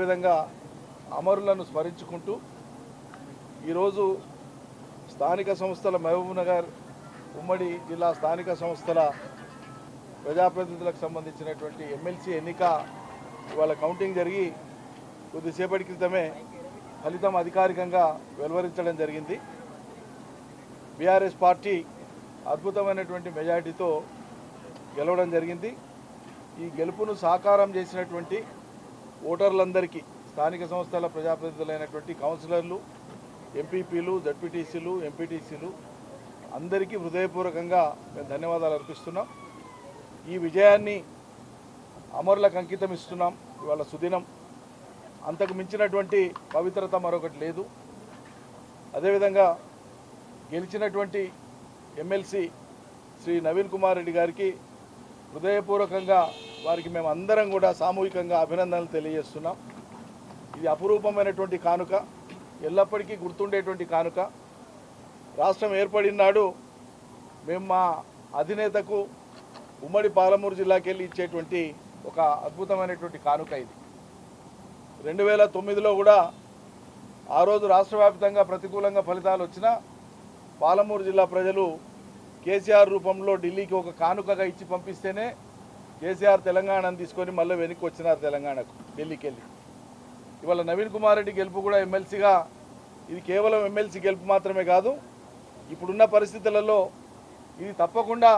అదేవిధంగా అమరులను స్మరించుకుంటూ ఈరోజు స్థానిక సంస్థల మహబూబ్ నగర్ ఉమ్మడి జిల్లా స్థానిక సంస్థల ప్రజాప్రతినిధులకు సంబంధించినటువంటి ఎమ్మెల్సీ ఎన్నిక ఇవాళ కౌంటింగ్ జరిగి కొద్దిసేపటి క్రితమే ఫలితం అధికారికంగా వెలువరించడం జరిగింది. బీఆర్ఎస్ పార్టీ అద్భుతమైనటువంటి మెజారిటీతో గెలవడం జరిగింది. ఈ గెలుపును సాకారం చేసినటువంటి ఓటర్లందరికీ స్థానిక సంస్థల ప్రజాప్రతినిధులైనటువంటి కౌన్సిలర్లు ఎంపీపీలు జడ్పీటీసీలు ఎంపీటీసీలు అందరికీ హృదయపూర్వకంగా మేము ధన్యవాదాలు అర్పిస్తున్నాం. ఈ విజయాన్ని అమరులకు అంకితం ఇస్తున్నాం. ఇవాళ సుదినం. అంతకు మించినటువంటి పవిత్రత మరొకటి లేదు. అదేవిధంగా గెలిచినటువంటి ఎమ్మెల్సీ శ్రీ నవీన్ కుమార్ రెడ్డి గారికి హృదయపూర్వకంగా వారికి మేము అందరం కూడా సామూహికంగా అభినందనలు తెలియజేస్తున్నాం. ఇది అపురూపమైనటువంటి కానుక ఎల్లప్పటికీ గుర్తుండేటువంటి కానుక. రాష్ట్రం ఏర్పడినాడు మేము మా అధినేతకు ఉమ్మడి పాలమూరు జిల్లాకి వెళ్ళి ఇచ్చేటువంటి ఒక అద్భుతమైనటువంటి కానుక ఇది. రెండు వేల తొమ్మిదిలో కూడా ఆ రోజు రాష్ట్ర వ్యాప్తంగా ప్రతికూలంగా ఫలితాలు వచ్చినా పాలమూరు జిల్లా ప్రజలు కేసీఆర్ రూపంలో ఢిల్లీకి ఒక కానుకగా ఇచ్చి పంపిస్తేనే కేసీఆర్ తెలంగాణను తీసుకొని మళ్ళీ వెనక్కి వచ్చినారు తెలంగాణకు ఢిల్లీకి వెళ్ళి. ఇవాళ నవీన్ కుమార్ రెడ్డి గెలుపు కూడా ఎమ్మెల్సీగా ఇది కేవలం ఎమ్మెల్సీ గెలుపు మాత్రమే కాదు ఇప్పుడున్న పరిస్థితులలో ఇది తప్పకుండా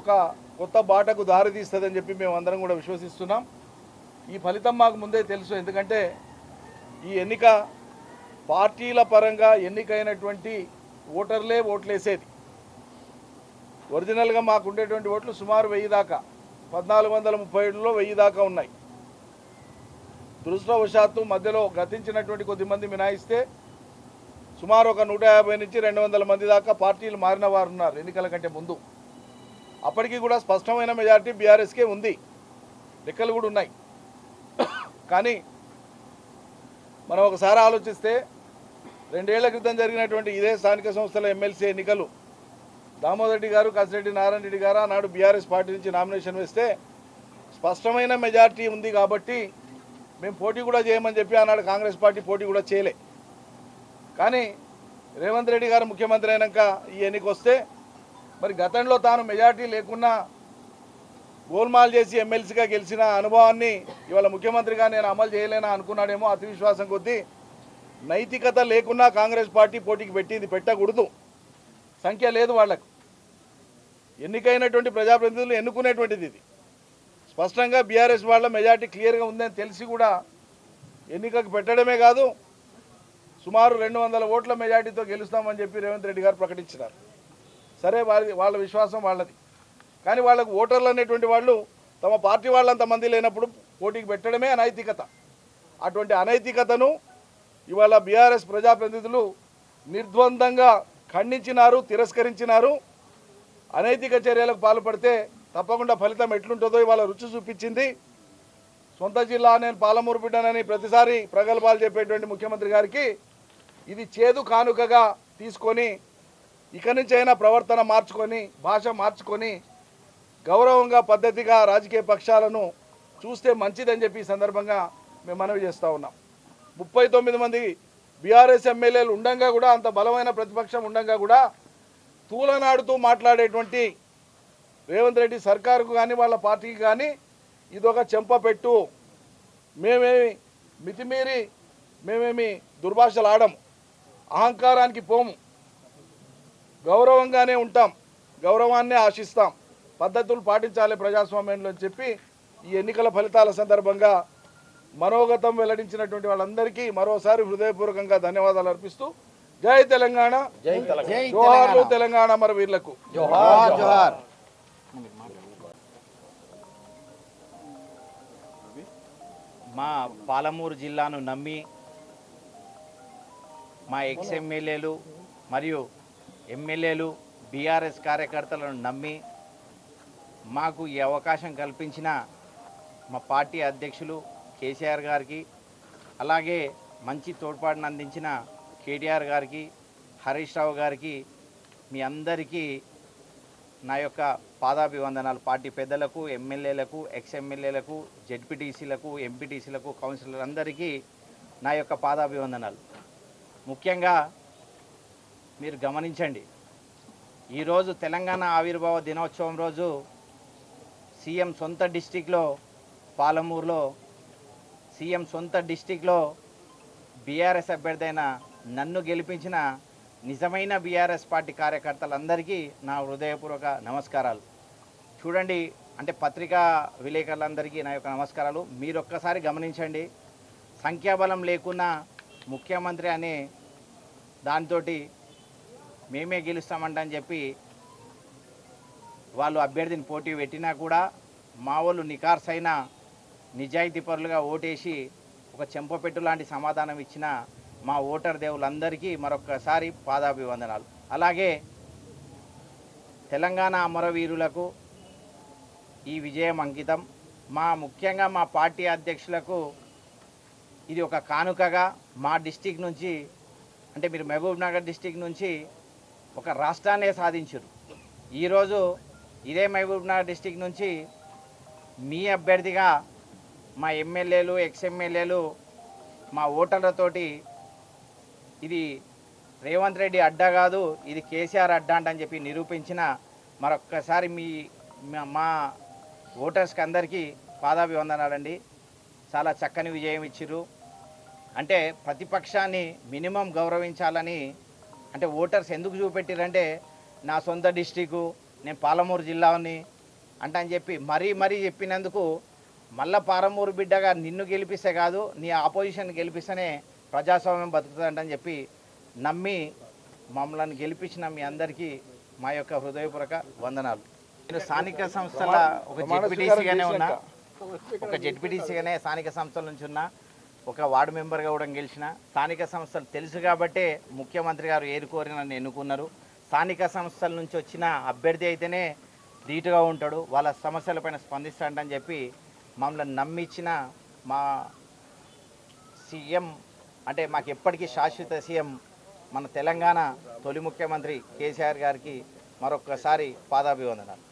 ఒక కొత్త బాటకు దారి తీస్తుందని చెప్పి మేము అందరం కూడా విశ్వసిస్తున్నాం. ఈ ఫలితం మాకు ముందే తెలుసు ఎందుకంటే ఈ ఎన్నిక పార్టీల పరంగా ఎన్నికైనటువంటి ఓటర్లే ఓట్లేసేది. ఒరిజినల్గా మాకు ఉండేటువంటి ఓట్లు సుమారు వెయ్యి దాకా. పద్నాలుగు వందల ముప్పై ఏడులో వెయ్యి దాకా ఉన్నాయి. దురదృష్టవశాత్తు మధ్యలో గతించినటువంటి కొద్దిమంది మినాయిస్తే సుమారు ఒక నూట యాభై నుంచి రెండు వందల మంది దాకా పార్టీలు మారిన వారు ఉన్నారు ఎన్నికల కంటే ముందు. అప్పటికి కూడా స్పష్టమైన మెజార్టీ బీఆర్ఎస్కే ఉంది. లెక్కలు కూడా ఉన్నాయి. కానీ మనం ఒకసారి ఆలోచిస్తే రెండేళ్ళ క్రితం జరిగినటువంటి ఇదే స్థానిక సంస్థల ఎమ్మెల్సీ ఎన్నికలు దామోదర్ రెడ్డి గారు కసిరెడ్డి నారాయణ రెడ్డి గారు ఆనాడు బీఆర్ఎస్ పార్టీ నుంచి నామినేషన్ వేస్తే స్పష్టమైన మెజార్టీ ఉంది కాబట్టి మేము పోటీ కూడా చేయమని చెప్పి ఆనాడు కాంగ్రెస్ పార్టీ పోటీ కూడా చేయలే. కానీ రేవంత్ రెడ్డి గారు ముఖ్యమంత్రి అయినాక ఈ ఎన్నిక వస్తే మరి గతంలో తాను మెజార్టీ లేకున్నా గోల్మాల్ చేసి ఎమ్మెల్సీగా గెలిచిన అనుభవాన్ని ఇవాళ ముఖ్యమంత్రిగా నేను అమలు చేయలేనా అనుకున్నాడేమో అతివిశ్వాసం కొద్దీ నైతికత లేకున్నా కాంగ్రెస్ పార్టీ పోటీకి పెట్టింది పెట్టకూడదు. సంఖ్య లేదు వాళ్ళకు. ఎన్నికైనటువంటి ప్రజాప్రతినిధులు ఎన్నుకునేటువంటిది ఇది. స్పష్టంగా బీఆర్ఎస్ వాళ్ళ మెజార్టీ క్లియర్గా ఉందని తెలిసి కూడా ఎన్నికకు పెట్టడమే కాదు సుమారు రెండు వందల ఓట్ల మెజార్టీతో గెలుస్తామని చెప్పి రేవంత్ రెడ్డి గారు ప్రకటించినారు. సరే వాళ్ళ వాళ్ళ విశ్వాసం వాళ్ళది. కానీ వాళ్ళకు ఓటర్లు అనేటువంటి వాళ్ళు తమ పార్టీ వాళ్ళంత మంది లేనప్పుడు పోటీకి పెట్టడమే అనైతికత. అటువంటి అనైతికతను ఇవాళ బీఆర్ఎస్ ప్రజాప్రతినిధులు నిర్ద్వందంగా ఖండించినారు తిరస్కరించినారు. అనైతిక చర్యలకు పాల్పడితే తప్పకుండా ఫలితం ఎట్లుంటుందో ఇవాళ రుచి చూపించింది. సొంత జిల్లా నేను పాలమూరు బిడ్డనని ప్రతిసారి ప్రగల్భాలు చెప్పేటువంటి ముఖ్యమంత్రి గారికి ఇది చేదు కానుకగా తీసుకొని ఇక నుంచైనా ప్రవర్తన మార్చుకొని భాష మార్చుకొని గౌరవంగా పద్ధతిగా రాజకీయ పక్షాలను చూస్తే మంచిదని చెప్పి ఈ సందర్భంగా మేము మనవి చేస్తూ ఉన్నాం. ముప్పై తొమ్మిది మంది బీఆర్ఎస్ ఎమ్మెల్యేలు ఉండంగా కూడా అంత బలమైన ప్రతిపక్షం ఉండంగా కూడా తూలనాడుతూ మాట్లాడేటువంటి రేవంత్ రెడ్డి సర్కారుకు కానీ వాళ్ళ పార్టీకి కానీ ఇదొక చెంపపెట్టు మేమేమి మితిమీరి మేమేమి దుర్భాషలు ఆడము అహంకారానికి పోము. గౌరవంగానే ఉంటాం. గౌరవాన్నే ఆశిస్తాం. పద్ధతులు పాటించాలి ప్రజాస్వామ్యంలో అని చెప్పి ఈ ఎన్నికల ఫలితాల సందర్భంగా మనోగతం వెల్లడించినటువంటి వాళ్ళందరికీ మరోసారి హృదయపూర్వకంగా ధన్యవాదాలు అర్పిస్తూ జై తెలంగాణ. జై తెలంగాణ. జోహార్లు తెలంగాణ. మరి వీర్లకు జోహార్ జోహార్. మా పాలమూరు జిల్లాను నమ్మి మా ఎక్స్ ఎమ్మెల్యేలు మరియు ఎమ్మెల్యేలు బీఆర్ఎస్ కార్యకర్తలను నమ్మి మాకు ఈ అవకాశం కల్పించిన మా పార్టీ అధ్యక్షులు కేసీఆర్ గారికి అలాగే మంచి తోడ్పాటును అందించిన కేటీఆర్ గారికి హరీష్ రావు గారికి మీ అందరికీ నా యొక్క పాదాభివందనాలు. పార్టీ పెద్దలకు ఎమ్మెల్యేలకు ఎక్స్ ఎమ్మెల్యేలకు జెడ్పీటీసీలకు ఎంపీటీసీలకు కౌన్సిలర్ అందరికీ నా యొక్క పాదాభివందనాలు. ముఖ్యంగా మీరు గమనించండి ఈరోజు తెలంగాణ ఆవిర్భావ దినోత్సవం రోజు సీఎం సొంత డిస్టిక్లో పాలమూరులో సీఎం సొంత డిస్టిక్లో బీఆర్ఎస్ అభ్యర్థైన నన్ను గెలిపించిన నిజమైన బీఆర్ఎస్ పార్టీ కార్యకర్తలందరికీ నా హృదయపూర్వక నమస్కారాలు. చూడండి అంటే పత్రికా విలేకరులందరికీ నా యొక్క నమస్కారాలు. మీరు ఒక్కసారి గమనించండి సంఖ్యాబలం లేకున్నా ముఖ్యమంత్రి అనే దానితోటి మేమే గెలుస్తామంటని చెప్పి వాళ్ళు అభ్యర్థిని పోటీ పెట్టినా కూడా మా వాళ్ళు నికార్సైన నిజాయితీ పరులుగా ఓటేసి ఒక చెంపపెట్టు లాంటి సమాధానం ఇచ్చిన మా ఓటర్ దేవులందరికీ మరొకసారి పాదాభివందనాలు. అలాగే తెలంగాణ అమరవీరులకు ఈ విజయం అంకితం. మా ముఖ్యంగా మా పార్టీ అధ్యక్షులకు ఇది ఒక కానుకగా మా డిస్టిక్ నుంచి అంటే మీరు మహబూబ్ నగర్ డిస్టిక్ నుంచి ఒక రాష్ట్రాన్నే సాధించారు ఈరోజు ఇదే మహబూబ్ నగర్ డిస్టిక్ నుంచి మీ అభ్యర్థిగా మా ఎమ్మెల్యేలు ఎక్స్ ఎమ్మెల్యేలు మా ఓటర్లతోటి ఇది రేవంత్ రెడ్డి అడ్డా కాదు ఇది కేసీఆర్ అడ్డా అంటని చెప్పి నిరూపించిన మరొక్కసారి మీ మా- మా ఓటర్స్కి అందరికీ పాదాభివందనాలండి. చాలా చక్కని విజయం ఇచ్చిర్రు. అంటే ప్రతిపక్షాన్ని మినిమం గౌరవించాలని అంటే ఓటర్స్ ఎందుకు చూపెట్టిరంటే నా సొంత డిస్టికు నేను పాలమూరు జిల్లాని అంటే అని చెప్పి మరీ మరీ చెప్పినందుకు మళ్ళా పాలమూరు బిడ్డగా నిన్ను గెలిపిస్తే కాదు నీ ఆపోజిషన్ గెలిపిస్తేనే ప్రజాస్వామ్యం బతుకుతుందని చెప్పి నమ్మి మమ్మల్ని గెలిపించిన మీ అందరికీ మా యొక్క హృదయపూర్వక వందనాలు. నేను స్థానిక సంస్థల ఒక జెడ్పీటీసీగానే ఉన్నా. ఒక జెడ్పీటీసీగానే స్థానిక సంస్థల నుంచి ఉన్నా ఒక వార్డు మెంబర్గా కూడా గెలిచిన. స్థానిక సంస్థలు తెలుసు కాబట్టే ముఖ్యమంత్రి గారు ఏరుకోరి నన్ను ఎన్నుకున్నారు. స్థానిక సంస్థల నుంచి వచ్చిన అభ్యర్థి అయితేనే ధీటుగా ఉంటాడు వాళ్ళ సమస్యలపైన స్పందిస్తాడని చెప్పి మమ్మల్ని నమ్మించిన మా సీఎం అంటే మాకు ఎప్పటికీ శాశ్వత సీఎం మన తెలంగాణ తొలి ముఖ్యమంత్రి కేసీఆర్ గారికి మరొకసారి పాదాభివందనాలు.